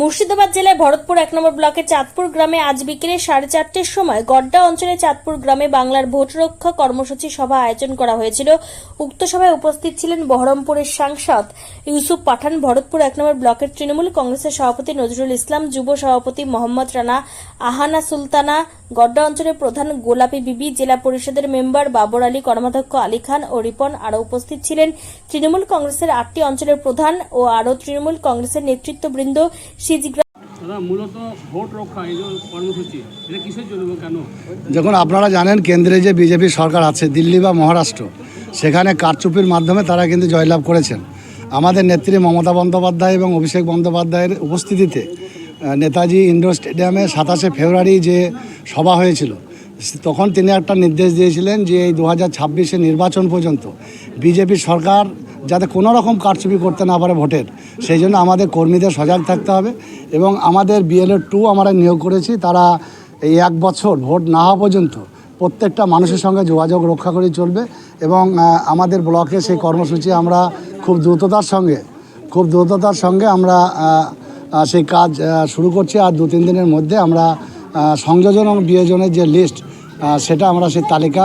মুর্শিদাবাদ জেলায় ভরতপুর এক নম্বর ব্লকের চাঁদপুর গ্রামে আজ বিকেলে সাড়ে চারটের সময় গড্ডা অঞ্চলে চাঁদপুর গ্রামে বাংলার ভোট রক্ষা কর্মসূচি সভা আয়োজন করা হয়েছিল। উক্ত সভায় উপস্থিত ছিলেন বহরমপুরের সাংসদ ইউসুফ পাঠান, ভরতপুর এক নম্বর ব্লকের তৃণমূল কংগ্রেসের সভাপতি নজরুল ইসলাম, যুব সভাপতি মোহাম্মদ রানা, আহানা সুলতানা, গড্ডা অঞ্চলের প্রধান গোলাপী বিবি, জেলা পরিষদের মেম্বার বাবর আলী, কর্মাধ্যক্ষ আলী খান ও রিপন আরও উপস্থিত ছিলেন। তৃণমূল কংগ্রেসের আটটি অঞ্চলের প্রধান ও আরও তৃণমূল কংগ্রেসের নেতৃত্ববৃন্দ সিজগ্রাম দাদা মূলত ভোট রক্ষা এই কর্মসূচি এটা কিসের জন্য কেন? দেখুন আপনারা জানেন কেন্দ্রে যে বিজেপি সরকার আছে দিল্লি বা মহারাষ্ট্র সেখানে কারচুপির মাধ্যমে তারা কিন্তু জয়লাভ করেছেন। আমাদের নেত্রী মমতা বন্দ্যোপাধ্যায় এবং অভিষেক বন্দ্যোপাধ্যায়ের উপস্থিতিতে নেতাজি ইন্ডোর স্টেডিয়ামে সাতাশে ফেব্রুয়ারি যে সভা হয়েছিল তখন তিনি একটা নির্দেশ দিয়েছিলেন যে এই দু হাজার ছাব্বিশে নির্বাচন পর্যন্ত বিজেপি সরকার যাতে কোনো রকম কারচুপি করতে না পারে ভোটের। সেই জন্য আমাদের কর্মীদের সজাগ থাকতে হবে এবং আমাদের বিএলএ টু আমরা নিয়োগ করেছি, তারা এই এক বছর ভোট না হওয়া পর্যন্ত প্রত্যেকটা মানুষের সঙ্গে যোগাযোগ রক্ষা করে চলবে এবং আমাদের ব্লকে সেই কর্মসূচি আমরা খুব দ্রুততার সঙ্গে, খুব দ্রুততার সঙ্গে আমরা সেই কাজ শুরু করছি। আর দু তিন দিনের মধ্যে আমরা সংযোজন এবং বিয়োজনের যে লিস্ট সেটা আমরা সেই তালিকা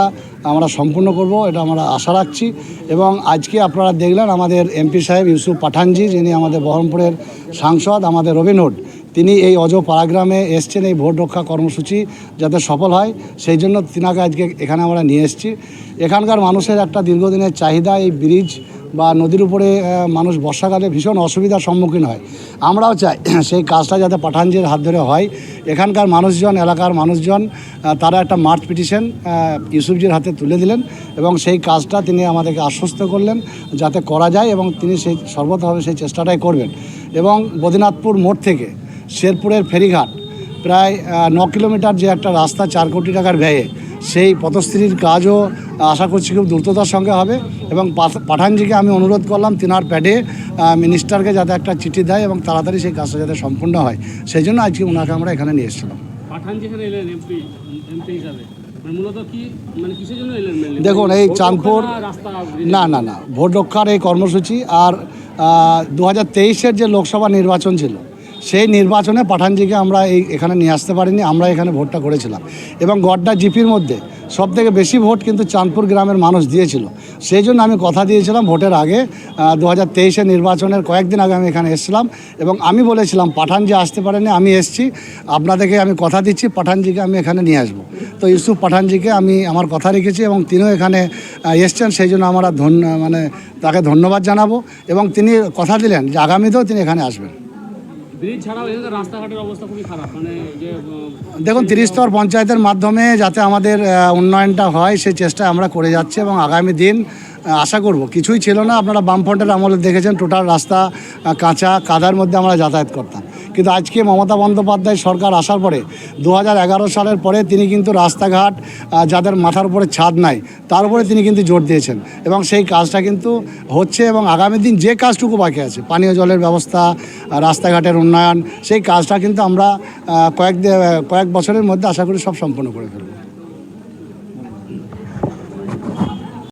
আমরা সম্পূর্ণ করব, এটা আমরা আশা রাখছি। এবং আজকে আপনারা দেখলেন আমাদের এমপি সাহেব ইউসুফ পাঠানজি, যিনি আমাদের বহরমপুরের সাংসদ, আমাদের রবিনহুড তিনি এই অজ পাড়াগ্রামে এসছেন এই ভোট রক্ষা কর্মসূচি যাতে সফল হয়, সেই জন্য তিনাকে আজকে এখানে আমরা নিয়ে এসেছি। এখানকার মানুষের একটা দীর্ঘদিনের চাহিদা, এই ব্রিজ বা নদীর উপরে মানুষ বর্ষাকালে ভীষণ অসুবিধার সম্মুখীন হয়। আমরাও চাই সেই কাজটা যাতে পাঠানজির হাত ধরে হয়। এখানকার মানুষজন, এলাকার মানুষজন তারা একটা মার্চ পিটিশন ইউসুফজির হাতে তুলে দিলেন এবং সেই কাজটা তিনি আমাদেরকে আশ্বস্ত করলেন যাতে করা যায় এবং তিনি সেই, সর্বতভাবে সেই চেষ্টাটাই করবেন। এবং বদিনাথপুর মোড় থেকে শেরপুরের ফেরিঘাট, প্রায় ন কিলোমিটার যে একটা রাস্তা চার কোটি টাকার ব্যয়ে সেই পথশ্রীর কাজও আশা করছি খুব দ্রুততার সঙ্গে হবে এবং পাঠানজিকে আমি অনুরোধ করলাম তিনার প্যাডে মিনিস্টারকে যাতে একটা চিঠি দেয় এবং তাড়াতাড়ি সেই কাজটা যাতে সম্পূর্ণ হয়। সেই জন্য আজকে ওনাকে আমরা এখানে নিয়ে এসেছিলাম। মানে মানে? দেখুন এই চাঁদপুর না না না না। ভোট রক্ষার এই কর্মসূচি আর দু হাজার তেইশের যে লোকসভা নির্বাচন ছিল সেই নির্বাচনে পাঠানজিকে আমরা এই এখানে নিয়ে আসতে পারিনি, আমরা এখানে ভোটটা করেছিলাম। এবং গড্ডা জিপির মধ্যে সব থেকে বেশি ভোট কিন্তু চাঁদপুর গ্রামের মানুষ দিয়েছিল। সেই জন্য আমি কথা দিয়েছিলাম ভোটের আগে দু হাজার নির্বাচনের কয়েকদিন আগে আমি এখানে এসেছিলাম এবং আমি বলেছিলাম, পাঠানজি আসতে পারেনি, আমি এসেছি, আপনাদেরকে আমি কথা দিচ্ছি, পাঠানজিকে আমি এখানে নিয়ে আসব। তো ইউসুফ পাঠানজিকে আমি আমার কথা রেখেছি এবং তিনিও এখানে এসছেন, সেই জন্য আমরা ধন্য মানে তাকে ধন্যবাদ জানাব। এবং তিনি কথা দিলেন যে আগামীতেও তিনি এখানে আসবেন। ব্রিজ ছাড়াও এখানে রাস্তাঘাটের অবস্থা খুবই খারাপ। মানে যে দেখুন তিরিস্তর পঞ্চায়েতের মাধ্যমে যাতে আমাদের উন্নয়নটা হয় সেই চেষ্টা আমরা করে যাচ্ছি এবং আগামী দিন আশা করব। কিছুই ছিল না আপনারা বামফ্রন্টের আমলে দেখেছেন টোটাল রাস্তা কাঁচা কাদার মধ্যে আমরা যাতায়াত করতাম। কিন্তু আজকে মমতা বন্দ্যোপাধ্যায় সরকার আসার পরে দু হাজার এগারো সালের পরে তিনি কিন্তু রাস্তাঘাট যাদের মাথার উপরে ছাদ নাই, তার উপরে তিনি কিন্তু জোর দিয়েছেন। এবং সেই কাজটা কিন্তু হচ্ছে এবং আগামী দিন যে কাজটুকু বাকি আছে, পানীয় জলের ব্যবস্থা রাস্তাঘাটের উন্নয়ন, সেই কাজটা কিন্তু আমরা কয়েক কয়েক বছরের মধ্যে আশা করি সব সম্পন্ন করে ফেলব।